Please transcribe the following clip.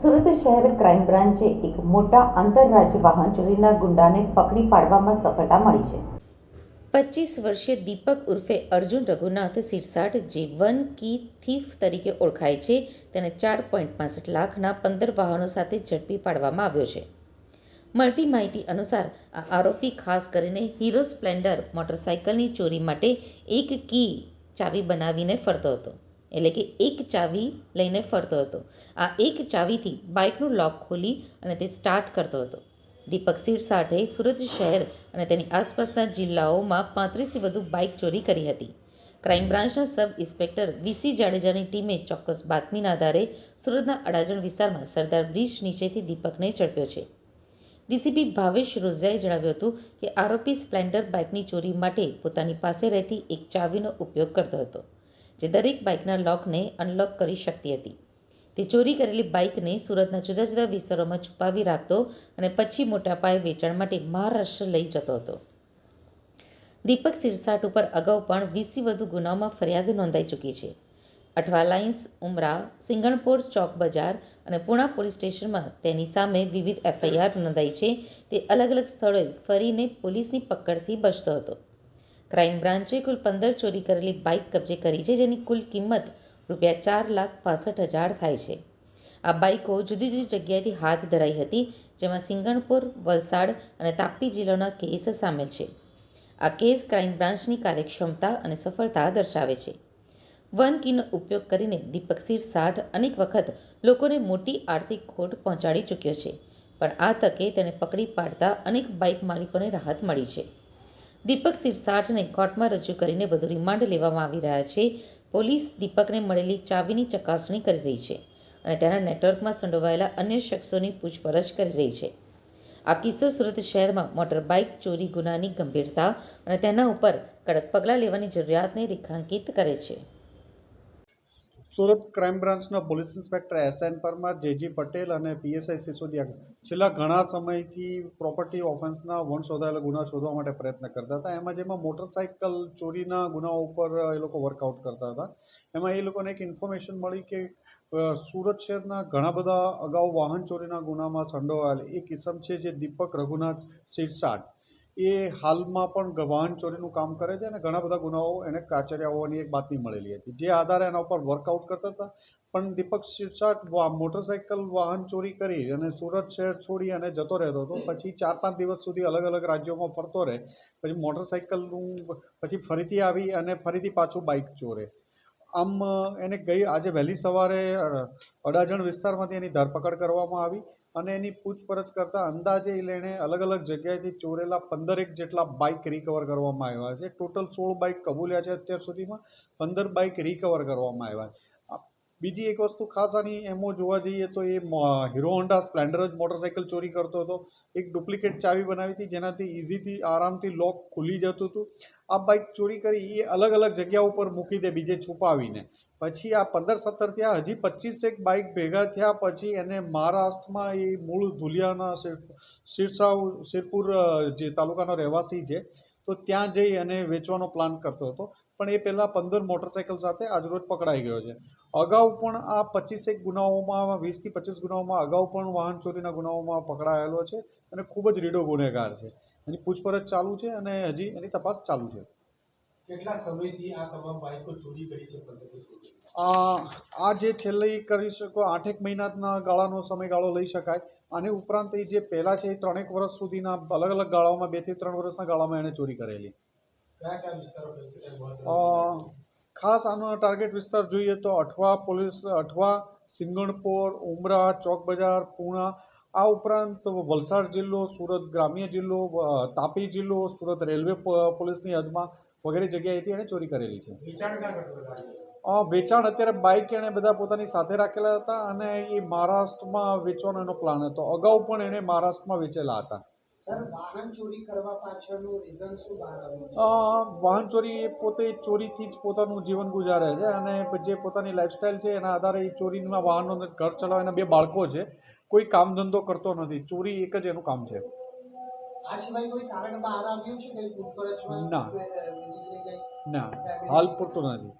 સુરત શહેર ક્રાઇમ બ્રાન્ચે એક મોટા આંતરરાજ્ય વાહન ચોરીના ગુંડાને પકડી પાડવામાં સફળતા મળી છે. પચીસ વર્ષીય દીપક ઉર્ફે અર્જુન રઘુનાથ સિરસાટ જે વન કી થીફ તરીકે ઓળખાય છે, તેને ચાર પોઈન્ટ પાસઠ લાખના પંદર વાહનો સાથે ઝડપી પાડવામાં આવ્યો છે. મળતી માહિતી અનુસાર, આ આરોપી ખાસ કરીને હીરો સ્પ્લેન્ડર મોટરસાયકલની ચોરી માટે એક કી ચાવી બનાવીને ફરતો હતો. એટલે કે એક ચાવી લઈને ફરતો હતો. આ એક ચાવીથી બાઇકનું લોક ખોલી અને તે સ્ટાર્ટ કરતો હતો. દીપક સિરસાઠે સુરત શહેર અને તેની આસપાસના જિલ્લાઓમાં પાંત્રીસથી વધુ બાઇક ચોરી કરી હતી. ક્રાઇમ બ્રાન્ચના સબ ઇન્સ્પેક્ટર વીસી જાડેજાની ટીમે ચોક્કસ બાતમીના આધારે સુરતના અડાજણ વિસ્તારમાં સરદાર બ્રિજ નીચેથી દીપકને ઝડપ્યો છે. ડીસીપી ભાવેશ રોઝિયાએ જણાવ્યું હતું કે આરોપી સ્પ્લેન્ડર બાઇકની ચોરી માટે પોતાની પાસે રહેતી એક ચાવીનો ઉપયોગ કરતો હતો. જે દરેક બાઇકના લોકને અનલોક કરી શકતી હતી. તે ચોરી કરેલી બાઇકને સુરતના જુદા જુદા વિસ્તારોમાં છુપાવી રાખતો અને પછી મોટા પાયે વેચાણ માટે મહારાષ્ટ્ર લઈ જતો હતો. દીપક સિરસાટ ઉપર અગાઉ પણ વીસથી વધુ ગુનાઓમાં ફરિયાદ નોંધાઈ ચૂકી છે. અઠવા લાઇન્સ, ઉમરા, સિંગણપોર ચોક બજાર અને પુણા પોલીસ સ્ટેશનમાં તેની સામે વિવિધ એફઆઈઆર નોંધાઈ છે. તે અલગ અલગ સ્થળોએ ફરીને પોલીસની પકડથી બચતો હતો. ક્રાઇમ બ્રાન્ચે કુલ પંદર ચોરી કરેલી બાઇક કબજે કરી છે, જેની કુલ કિંમત રૂપિયા ચાર લાખ પાસઠ હજાર થાય છે. આ બાઇકો જુદી જુદી જગ્યાએથી હાથ ધરાઈ હતી, જેમાં સિંગણપુર, વલસાડ અને તાપી જિલ્લાના કેસ સામેલ છે. આ કેસ ક્રાઇમ બ્રાન્ચની કાર્યક્ષમતા અને સફળતા દર્શાવે છે. વન કીનો ઉપયોગ કરીને દીપક સિરસાઠ અનેક વખત લોકોને મોટી આર્થિક ખોટ પહોંચાડી ચૂક્યો છે, પણ આ તકે તેને પકડી પાડતા અનેક બાઇક માલિકોને રાહત મળી છે. દીપક સિરસાઠને કોર્ટમાં રજૂ કરીને વધુ રિમાન્ડ લેવામાં આવી રહ્યા છે. પોલીસ દીપકને મળેલી ચાવીની ચકાસણી કરી રહી છે અને તેના નેટવર્કમાં સંડોવાયેલા અન્ય શખ્સોની પૂછપરછ કરી રહી છે. આ કિસ્સો સુરત શહેરમાં મોટર બાઇક ચોરી ગુનાની ગંભીરતા અને તેના ઉપર કડક પગલાં લેવાની જરૂરિયાતને રેખાંકિત કરે છે. સુરત ક્રાઇમ બ્રાન્ચના police inspector S N Parmar, JG Patel અને પીએસઆઈ સિસોદિયા છેલ્લા ઘણા સમયથી પ્રોપર્ટી ઓફેન્સના વન શોધાયેલા ગુના શોધવા માટે પ્રયત્ન કરતા હતા. એમાં જેમાં મોટરસાઇકલ ચોરીના ગુનાઓ ઉપર એ લોકો વર્કઆઉટ કરતા હતા. એમાં એ લોકોને એક ઇન્ફોર્મેશન મળી કે સુરત શહેરના ઘણા બધા અગાઉ વાહન ચોરીના ગુનામાં સંડોવાયેલ એક કિસમ છે જે દીપક રઘુનાથ સિરસાટ એ હાલમાં પણ વાહન ચોરીનું કામ કરે છે અને ઘણા બધા ગુનાઓ એને કાચર્યા હોવાની એક બાતમી મળેલી હતી. જે આધારે એના ઉપર વર્કઆઉટ કરતા હતા. પણ દીપક શિરસાટ મોટરસાઇકલ વાહન ચોરી કરી અને સુરત શહેર છોડી અને જતો રહેતો હતો. પછી ચાર પાંચ દિવસ સુધી અલગ અલગ રાજ્યોમાં ફરતો રહે. પછી મોટરસાઇકલનું પછી ફરીથી આવી અને ફરીથી પાછું બાઇક ચોરે. આમ એને ગઈ આજે વહેલી સવારે અડાજણ વિસ્તારમાંથી એની ધરપકડ કરવામાં આવી અને એની પૂછપરછ કરતાં અંદાજે એણે અલગ અલગ જગ્યાએથી ચોરેલા પંદરેક જેટલા બાઇક રિકવર કરવામાં આવ્યા છે. ટોટલ સોળ બાઇક કબૂલ્યા છે અત્યાર સુધીમાં. પંદર બાઇક રિકવર કરવામાં આવ્યા બીજી એક વસ્તુ ખાસ આની એમો જોવા જઈએ તો એ હીરો હોન્ડા સ્પ્લેન્ડર જ મોટરસાઇકલ ચોરી કરતો હતો. એક ડુપ્લિકેટ ચાવી બનાવી હતી જેનાથી ઇઝીથી આરામથી લોક ખુલી જતું હતું. આ બાઇક ચોરી કરી, એ અલગ અલગ જગ્યા ઉપર મૂકી દે, બીજે છુપાવીને. પછી આ પંદર સત્તર થયા, હજી પચીસેક બાઇક ભેગા થયા પછી એને મહારાષ્ટ્રમાં એ મૂળ ધુલિયાના શિર- શિરસાવ, શિરપુર જે તાલુકાનો રહેવાસી છે તો ત્યાં જઈ અને વેચવાનો પ્લાન કરતો હતો. પણ એ પહેલાં પંદર મોટરસાઇકલ સાથે આજરોજ પકડાઈ ગયો છે. અગાઉ પણ આ પચીસેક ગુનાઓમાં, વીસથી પચીસ ગુનાઓમાં, અગાઉ પણ વાહન ચોરીના ગુનાઓમાં પકડાયેલો છે અને ખૂબ જ રીડો ગુનેગાર છે. એની પૂછપરછ ચાલુ છે અને હજી એની તપાસ ચાલુ છે. કેટલા સમયથી આ તમામ બાઇકો ચોરી કરી છે? આ જે છેલ્લે કરી શકો આઠેક મહિનાના ગાળાનો સમયગાળો લઈ શકાય. આની ઉપરાંત એ જે પહેલાં છે એ ત્રણેક વર્ષ સુધીના અલગ અલગ ગાળાઓમાં બેથી ત્રણ વર્ષના ગાળામાં એણે ચોરી કરેલી? ખાસ આનો ટાર્ગેટ વિસ્તાર જોઈએ તો અઠવા પોલીસ અઠવા સિંગણપોર ઉમરા ચોક બજાર પૂણા આ ઉપરાંત વલસાડ જિલ્લો સુરત ગ્રામ્ય જિલ્લો તાપી જિલ્લો સુરત રેલવે પોલીસની હદમાં વગેરે જગ્યાએથી એણે ચોરી કરેલી છે. વેચાણ અત્યારે બાઇક એણે બધા પોતાની સાથે રાખેલા હતા અને એ મહારાષ્ટ્રમાં વેચવાનો એનો પ્લાન હતો. અગાઉ પણ એણે મહારાષ્ટ્રમાં વેચેલા હતા. વાહન ચોરી કરવા પાછળનું રીઝન શું વાહન ચોરી એ પોતે ચોરીથી જ પોતાનું જીવન ગુજારે છે અને જે પોતાની લાઈફસ્ટાઈલ છે એના આધારે એ ચોરીના વાહનો ઘર ચલાવે એના બે બાળકો છે. કોઈ કામ ધંધો કરતો નથી. ચોરી એક જ એનું કામ છે. આ સિવાય કોઈ કારણ બહાર આવ્યું છે? ના. ના. હાલ પૂરતું નથી.